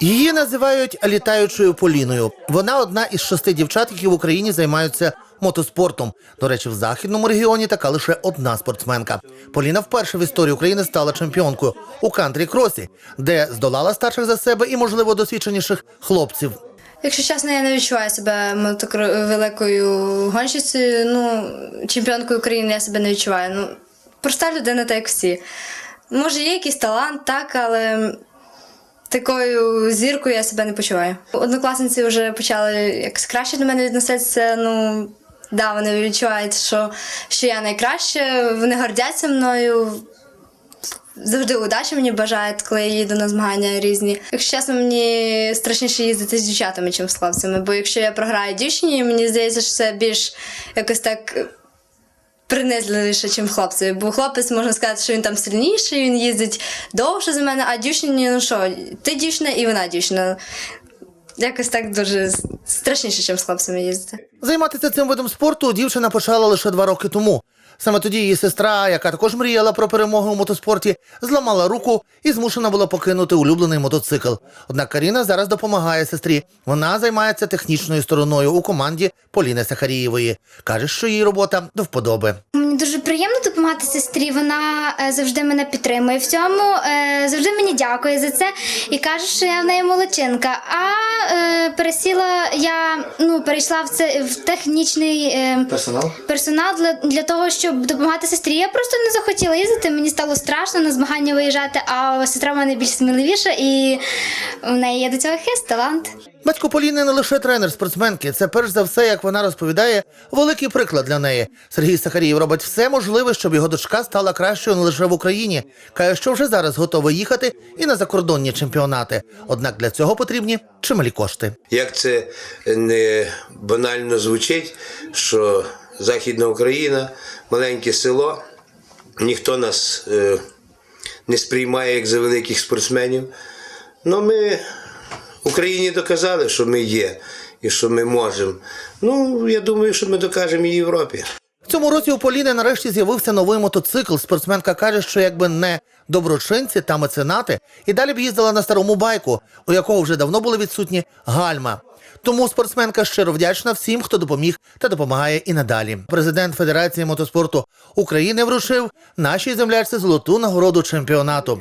Її називають літаючою Поліною. Вона одна із шести дівчат, які в Україні займаються мотоспортом. До речі, в західному регіоні така лише одна спортсменка. Поліна вперше в історії України стала чемпіонкою у кантрі-кросі, де здолала старших за себе і, можливо, досвідченіших хлопців. Якщо чесно, я не відчуваю себе великою гонщицею. Ну, чемпіонкою України я себе не відчуваю. Ну, проста людина, так як всі. Може, є якийсь талант, так, але такою зіркою я себе не почуваю. Однокласниці вже почали якось краще до мене відноситися. Ну, да, вони відчувають, що, що я найкраща, вони гордяться мною. Завжди удачі мені бажають, коли я їду на змагання різні. Якщо чесно, мені страшніше їздити з дівчатами, ніж з хлопцями. Бо якщо я програю дівчині, мені здається, що це більш якось так принизливіше, ніж хлопці. Бо хлопець можна сказати, що він там сильніший, він їздить довше за мене, а дівчині, ну що, ти дівчина і вона дівчина. Якось так дуже страшніше, ніж з хлопцями їздити. Займатися цим видом спорту дівчина почала лише два роки тому. Саме тоді її сестра, яка також мріяла про перемогу у мотоспорті, зламала руку і змушена була покинути улюблений мотоцикл. Однак Каріна зараз допомагає сестрі. Вона займається технічною стороною у команді Поліни Сахарієвої. каже, що її робота до вподоби. Мені дуже приємно допомагати сестрі. Вона е, завжди мене підтримує в цьому, е, завжди мені дякує за це і каже, що я в неї молодчинка. А е, пересіла я ну перейшла в це в технічний Персонал? персонал для, для того, щоб допомагати сестрі. Я просто не захотіла їздити. Мені стало страшно на змагання виїжджати. А сестра в мене більш сміливіша, і в неї є до цього хист, талант. Батько Поліни не лише тренер спортсменки, це перш за все, як вона розповідає, великий приклад для неї. Сергій Сахарієв робить все можливе, щоб його дочка стала кращою не лише в Україні. Каже, що вже зараз готовий їхати і на закордонні чемпіонати. Однак для цього потрібні чималі кошти. Як це не банально звучить, що Західна Україна, маленьке село, ніхто нас е, не сприймає як за великих спортсменів. Ну, ми Україні доказали, що ми є і що ми можемо. Ну, я думаю, що ми докажемо і Європі. Цьому році у Поліни нарешті з'явився новий мотоцикл. Спортсменка каже, що якби не доброчинці та меценати, і далі б їздила на старому байку, у якого вже давно були відсутні гальма. Тому спортсменка щиро вдячна всім, хто допоміг та допомагає і надалі. Президент Федерації мотоспорту України вручив нашій землячці золоту нагороду чемпіонату.